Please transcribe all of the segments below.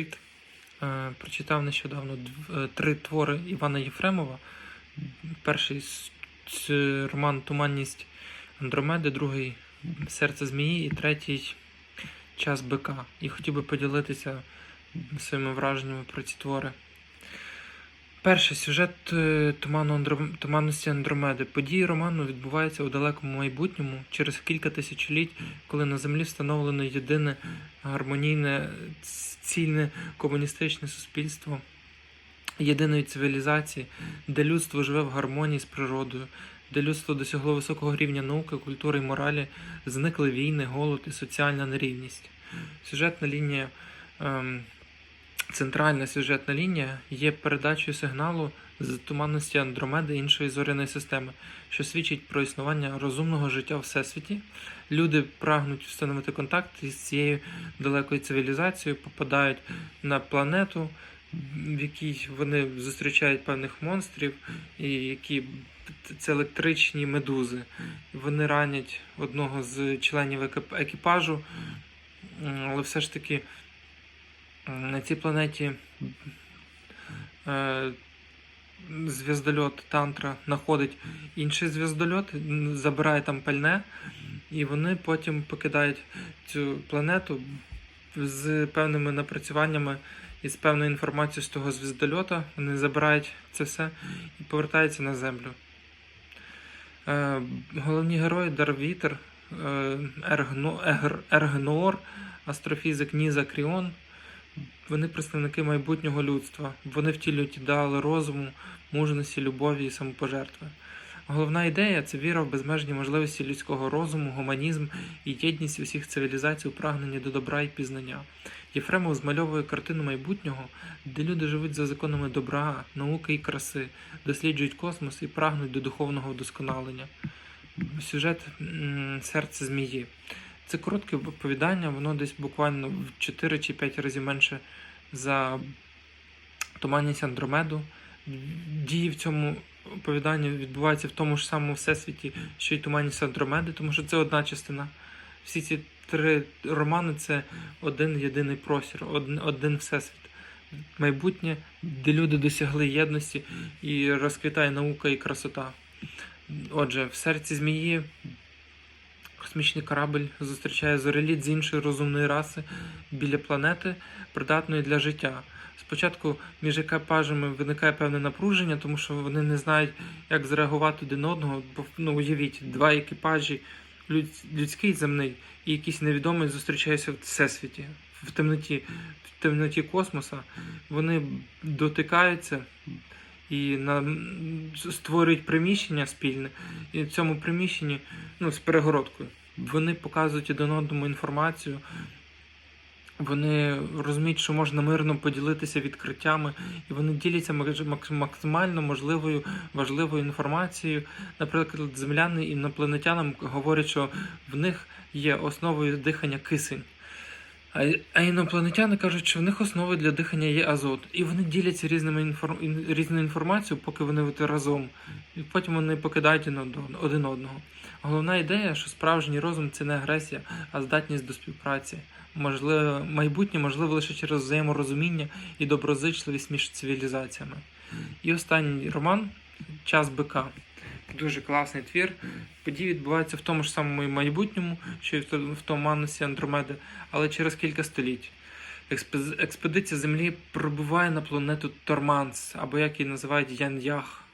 Е, Прочитав нещодавно е, три твори Івана Єфремова. Перший роман Туманність Андромеди, другий Серце Змії і третій Час бика. І хотів би поділитися своїми враженнями про ці твори. Перший сюжет е, Туману Андро- Туманності Андромеди. Події роману відбуваються у далекому майбутньому через кілька тисячоліть, коли на землі встановлено єдине гармонійне, цільне комуністичне суспільство єдиної цивілізації, де людство живе в гармонії з природою, де людство досягло високого рівня науки, культури і моралі, зникли війни, голод і соціальна нерівність. Сюжетна лінія, ем, центральна сюжетна лінія є передачею сигналу з туманності Андромеди іншої зоряної системи, що свідчить про існування розумного життя в всесвіті. Люди прагнуть встановити контакт із цією далекою цивілізацією, попадають на планету, в якій вони зустрічають певних монстрів, і які це електричні медузи. Вони ранять одного з членів екіп- екіпажу, але все ж таки на цій планеті е, зв'яздольот Тантра знаходить інший зв'яздольот, забирає там пальне, і вони потім покидають цю планету з певними напрацюваннями і з певною інформацією з того звіздольота. Вони забирають це все і повертаються на землю. Е, головні герої Дарвітер, е, Ергнор, астрофізик Ніза Кріон. Вони представники майбутнього людства. Вони втілюють ідеали розуму, мужності, любові і самопожертви. Головна ідея це віра в безмежні можливості людського розуму, гуманізм і єдність усіх цивілізацій у прагненні до добра і пізнання. Єфремов змальовує картину майбутнього, де люди живуть за законами добра, науки і краси, досліджують космос і прагнуть до духовного вдосконалення. Сюжет серце змії. Це коротке оповідання, воно десь буквально в 4 чи 5 разів менше за туманність Андромеду. Дії в цьому оповіданні відбуваються в тому ж самому всесвіті, що й туманність Андромеди, тому що це одна частина. Всі ці три романи це один єдиний простір, один, один всесвіт. Майбутнє, де люди досягли єдності і розквітає наука і красота. Отже, в серці змії космічний корабль зустрічає зореліт з іншої розумної раси біля планети, придатної для життя. Спочатку між екіпажами виникає певне напруження, тому що вони не знають, як зреагувати один одного. Бо ну, уявіть, два екіпажі, людсь- людський земний і якийсь невідомий зустрічаються в всесвіті, в темноті, в темноті космоса. Вони дотикаються і на, створюють приміщення спільне, і в цьому приміщенні ну, з перегородкою. Вони показують один одному інформацію. Вони розуміють, що можна мирно поділитися відкриттями, і вони діляться мак- мак- максимально можливою важливою інформацією. Наприклад, земляни інопланетянам говорять, що в них є основою дихання кисень. А, інопланетяни кажуть, що в них основою для дихання є азот. І вони діляться різними інформ... різною інформацією, поки вони разом. І потім вони покидають один одного. Головна ідея, що справжній розум це не агресія, а здатність до співпраці. Можливо, майбутнє можливо лише через взаєморозуміння і доброзичливість між цивілізаціями. І останній роман Час бика. Дуже класний твір. Події відбуваються в тому ж самому майбутньому, що і в Томанусі Андромеди, але через кілька століть. Експедиція Землі пробуває на планету Торманс, або як її називають Ян'ях,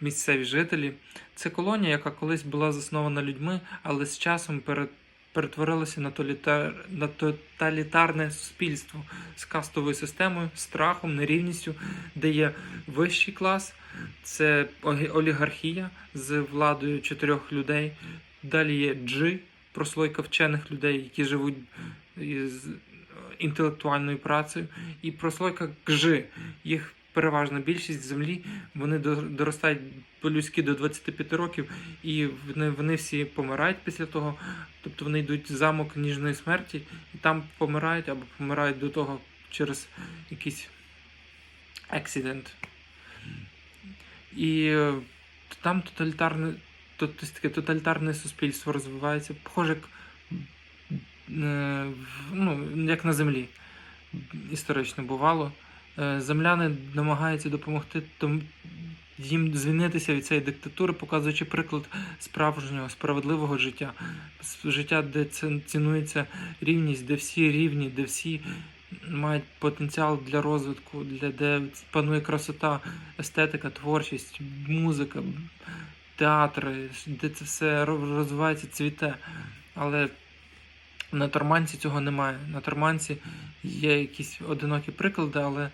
місцеві жителі. Це колонія, яка колись була заснована людьми, але з часом пере- перетворилася на, толітар... на тоталітарне суспільство з кастовою системою, страхом, нерівністю, де є вищий клас, це олігархія з владою чотирьох людей. Далі є джи, прослойка вчених людей, які живуть із інтелектуальною працею, і прослойка гжи. Їх переважна більшість землі, вони до- доростають по-людськи до 25 років, і вони, вони всі помирають після того. Тобто вони йдуть в замок ніжної смерті і там помирають або помирають до того через якийсь акцидент. І е, там тоталітарне, то- то- таке тоталітарне суспільство розвивається, похоже, е, ну, як на землі, історично бувало. Е, Земляни намагаються допомогти том- їм звільнитися від цієї диктатури, показуючи приклад справжнього справедливого життя. Життя, де цінується рівність, де всі рівні, де всі мають потенціал для розвитку, для де панує красота, естетика, творчість, музика, театри, де це все розвивається, цвіте. Але на Торманці цього немає. На Торманці є якісь одинокі приклади, але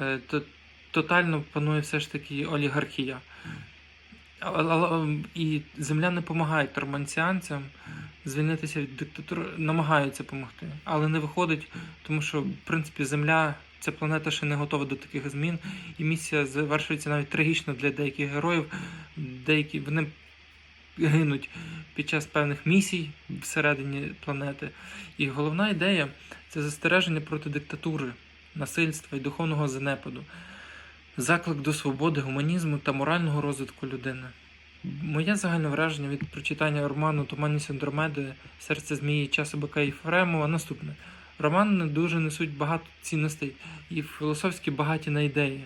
е, то, тотально панує все ж таки олігархія. Але, І земляни допомагають торманціанцям звільнитися від диктатури, намагаються допомогти, але не виходить, тому що, в принципі, Земля, ця планета ще не готова до таких змін, і місія завершується навіть трагічно для деяких героїв. Деякі вони гинуть під час певних місій всередині планети. І головна ідея це застереження проти диктатури, насильства і духовного занепаду, заклик до свободи, гуманізму та морального розвитку людини. Моє загальне враження від прочитання роману Туманність Андромеди, Серце Змії, Часу Бика і Фремова наступне. Романи дуже несуть багато цінностей і філософськи багаті на ідеї.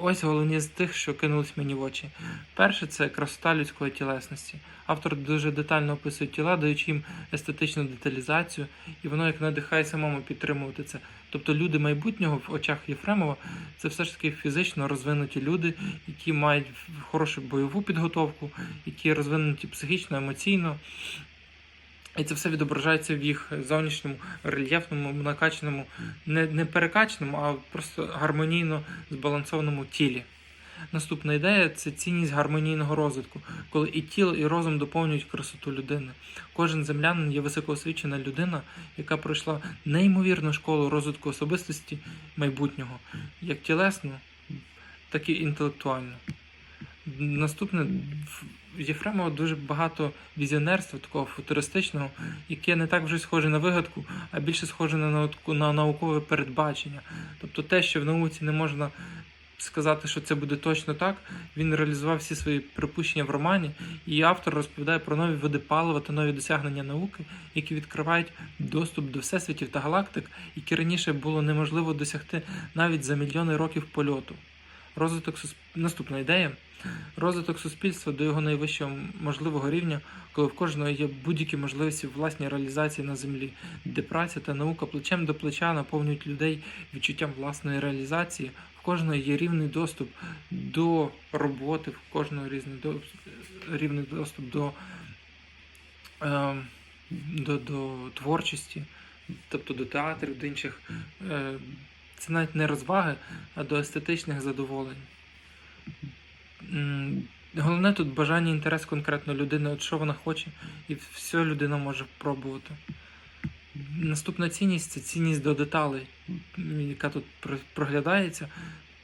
Ось головні з тих, що кинулись мені в очі. Перше це красота людської тілесності. Автор дуже детально описує тіла, даючи їм естетичну деталізацію, і воно як надихає самому підтримувати це. Тобто люди майбутнього в очах Єфремова це все ж таки фізично розвинуті люди, які мають хорошу бойову підготовку, які розвинуті психічно, емоційно. І це все відображається в їх зовнішньому рельєфному, накачаному, не, не перекачаному, а просто гармонійно збалансованому тілі. Наступна ідея це цінність гармонійного розвитку, коли і тіло, і розум доповнюють красоту людини. Кожен землянин є високоосвічена людина, яка пройшла неймовірну школу розвитку особистості майбутнього, як тілесно, так і інтелектуально. Наступне Єфремова дуже багато візіонерства, такого футуристичного, яке не так вже схоже на вигадку, а більше схоже на, науку- на наукове передбачення. Тобто те, що в науці не можна сказати, що це буде точно так, він реалізував всі свої припущення в романі, і автор розповідає про нові види палива та нові досягнення науки, які відкривають доступ до всесвітів та галактик, які раніше було неможливо досягти навіть за мільйони років польоту. Розвиток сусп... Наступна ідея. Розвиток суспільства до його найвищого можливого рівня, коли в кожного є будь-які можливості власній реалізації на землі, де праця та наука плечем до плеча наповнюють людей відчуттям власної реалізації, в кожного є рівний доступ до роботи, в кожного різний до... рівний доступ до, е... до, до творчості, тобто до театрів, до інших. Е... Це навіть не розваги, а до естетичних задоволень. Головне тут бажання і інтерес конкретно людини, от що вона хоче, і все людина може пробувати. Наступна цінність це цінність до деталей, яка тут проглядається.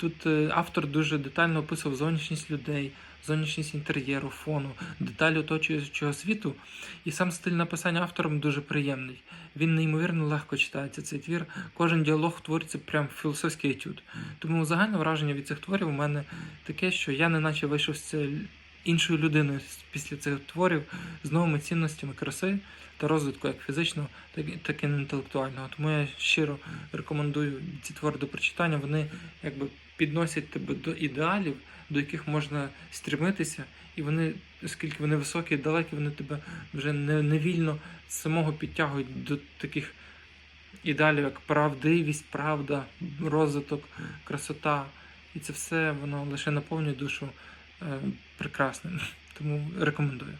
Тут е, автор дуже детально описував зовнішність людей, зовнішність інтер'єру, фону, деталі оточуючого світу. І сам стиль написання автором дуже приємний. Він неймовірно легко читається цей твір. Кожен діалог твориться прям філософський етюд. Тому загальне враження від цих творів у мене таке, що я неначе вийшов з іншою людиною після цих творів з новими цінностями краси та розвитку як фізичного, так і, так і інтелектуального. Тому я щиро рекомендую ці твори до прочитання. Вони якби підносять тебе до ідеалів, до яких можна стрімитися, і вони, оскільки вони високі і далекі, вони тебе вже не, невільно самого підтягують до таких ідеалів, як правдивість, правда, розвиток, красота. І це все воно лише наповнює душу е, прекрасним. Тому рекомендую.